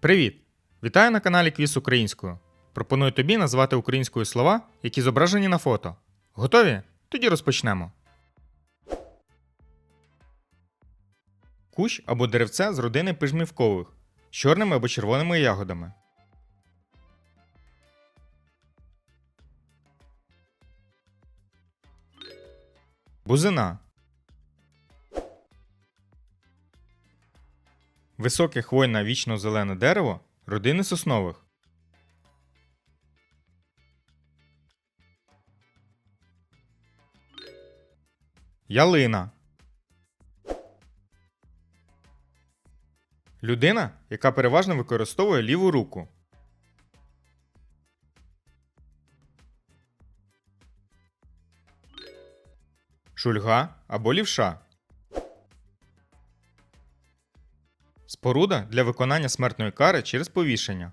Привіт! Вітаю на каналі Квіз Українською. Пропоную тобі назвати українською слова, які зображені на фото. Готові? Тоді розпочнемо. Кущ або деревце з родини пижмівкових з чорними або червоними ягодами. Бузина. Високе хвойне вічно зелене дерево родини соснових. Ялина. Людина, яка переважно використовує ліву руку. Шульга або лівша. Споруда для виконання смертної кари через повішення.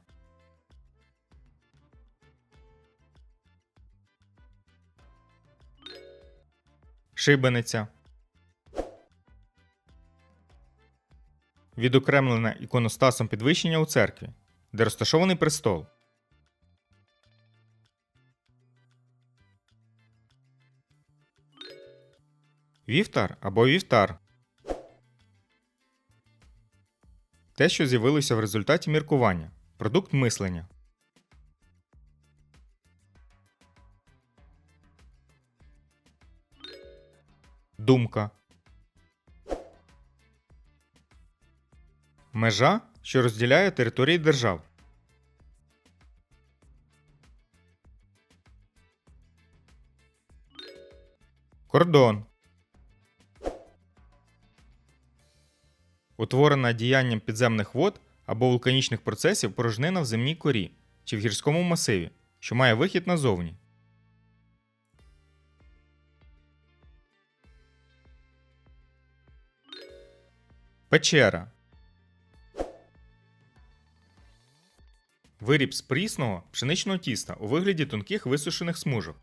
Шибениця. Відокремлене іконостасом підвищення у церкві, де розташований престол. Вівтар або вівтар. Те, що з'явилося в результаті міркування. Продукт мислення. Думка. Межа, що розділяє території держав. Кордон. Утворена діянням підземних вод або вулканічних процесів порожнина в земній корі чи в гірському масиві, що має вихід назовні. Печера. Виріб з прісного пшеничного тіста у вигляді тонких висушених смужок.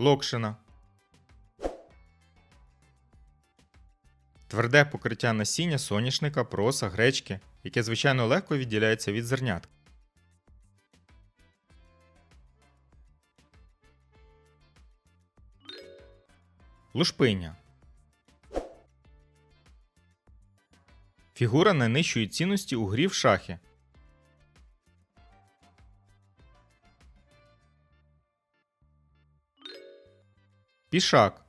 Локшина. Тверде покриття насіння соняшника, проса, гречки, яке звичайно легко відділяється від зернят. Лушпиня. Фігура найнижчої цінності у грі в шахи. Пішак.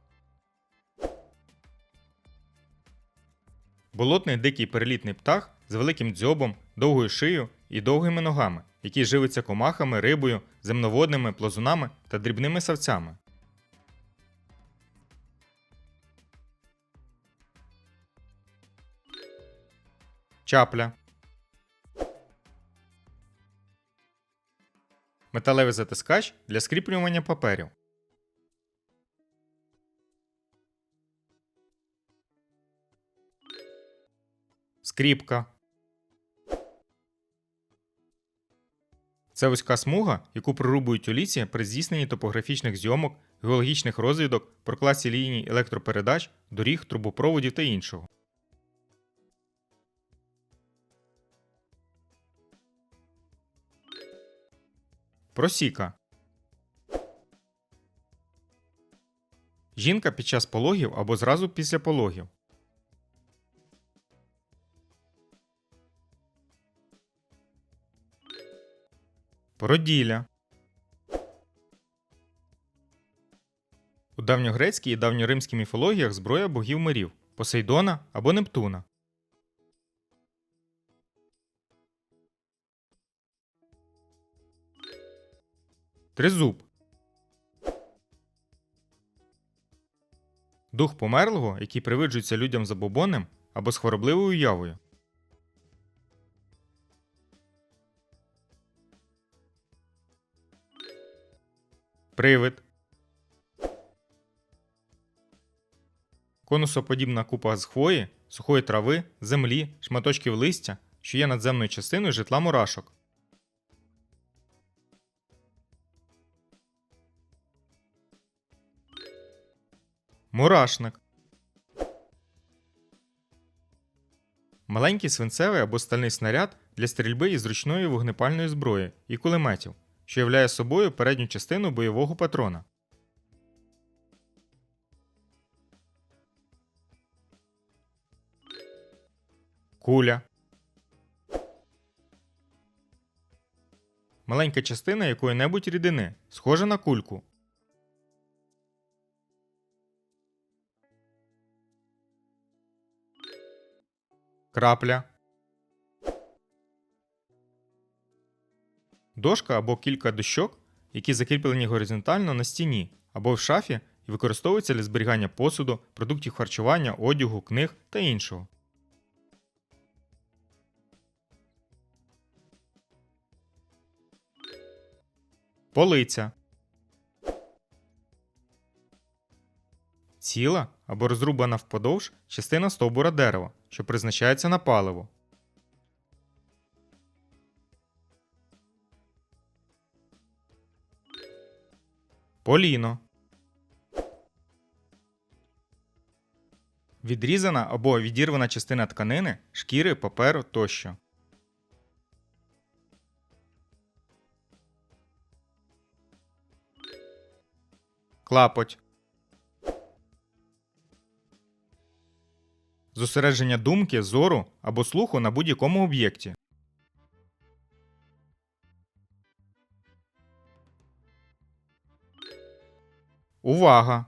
Болотний дикий перелітний птах з великим дзьобом, довгою шиєю і довгими ногами, який живиться комахами, рибою, земноводними, плазунами та дрібними савцями. Чапля. Металевий затискач для скріплювання паперів. Скріпка. Це вузька смуга, яку прорубують у ліці при здійсненні топографічних зйомок, геологічних розвідок, прокладці ліній електропередач, доріг, трубопроводів та іншого. Просіка. Жінка під час пологів або зразу після пологів. Породілля. У давньогрецькій і давньоримській міфологіях зброя богів мирів Посейдона або Нептуна. Тризуб. Дух померлого, який привиджується людям забобонним або з хворобливою явою. привид, конусоподібна купа з хвої, сухої трави, землі, шматочків листя, що є надземною частиною житла мурашок. Мурашник. Маленький свинцевий або стальний снаряд для стрільби із ручної вогнепальної зброї і кулеметів що являє собою передню частину бойового патрона. Куля. Маленька частина якої-небудь рідини, схожа на кульку. Крапля. Дошка або кілька дощок, які закріплені горизонтально на стіні або в шафі і використовуються для зберігання посуду, продуктів харчування, одягу, книг та іншого. Полиця. Ціла або розрубана вподовж частина стовбура дерева, що призначається на паливо. Поліно. Відрізана або відірвана частина тканини, шкіри, паперу тощо. Клапоть. Зосередження думки, зору або слуху на будь-якому об'єкті. Увага!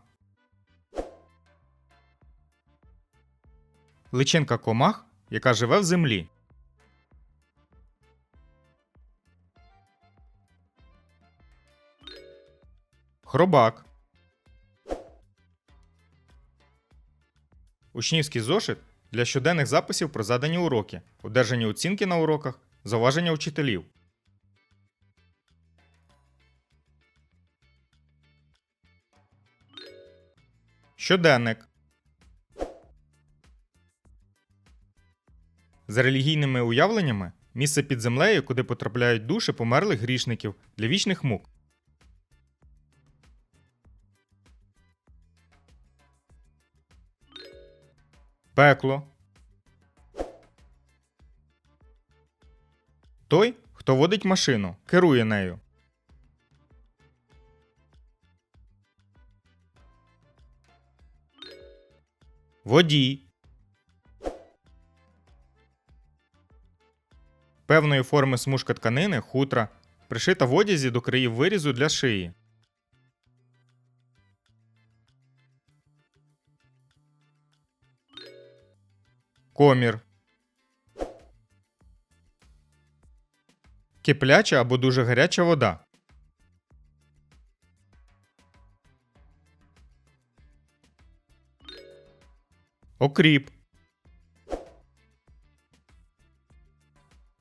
Личинка комах, яка живе в землі. Хробак. Учнівський зошит для щоденних записів про задані уроки, одержані оцінки на уроках, зауваження вчителів. Щоденник. За релігійними уявленнями, місце під землею, куди потрапляють душі померлих грішників для вічних мук. Пекло. Той, хто водить машину, керує нею. Водій. Певної форми смужка тканини, хутра, пришита в одязі до країв вирізу для шиї. Комір. Кипляча або дуже гаряча вода. Окріп.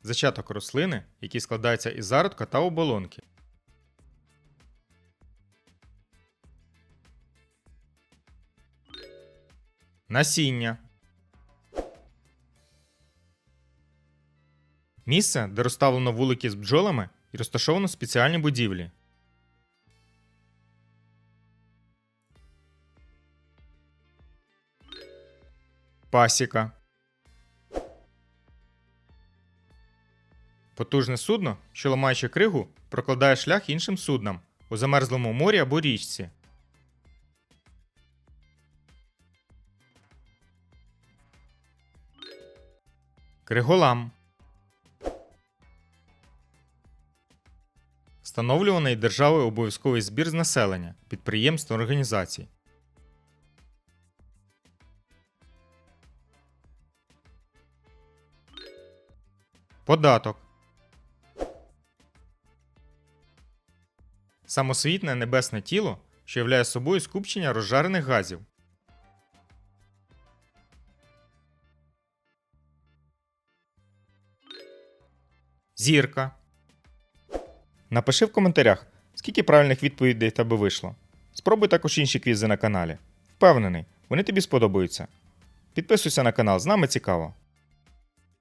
Зачаток рослини, який складається із зародка та оболонки. Насіння. Місце, де розставлено вулики з бджолами і розташовано спеціальні будівлі. Пасіка. Потужне судно, що ламаючи кригу, прокладає шлях іншим суднам у замерзлому морі або річці. Криголам. Встановлюваний державою обов'язковий збір з населення, підприємств та організацій. Податок. Самосвітне небесне тіло, що являє собою скупчення розжарених газів. Зірка. Напиши в коментарях, скільки правильних відповідей в тебе вийшло. Спробуй також інші квізи на каналі. Впевнений, вони тобі сподобаються. Підписуйся на канал, з нами цікаво.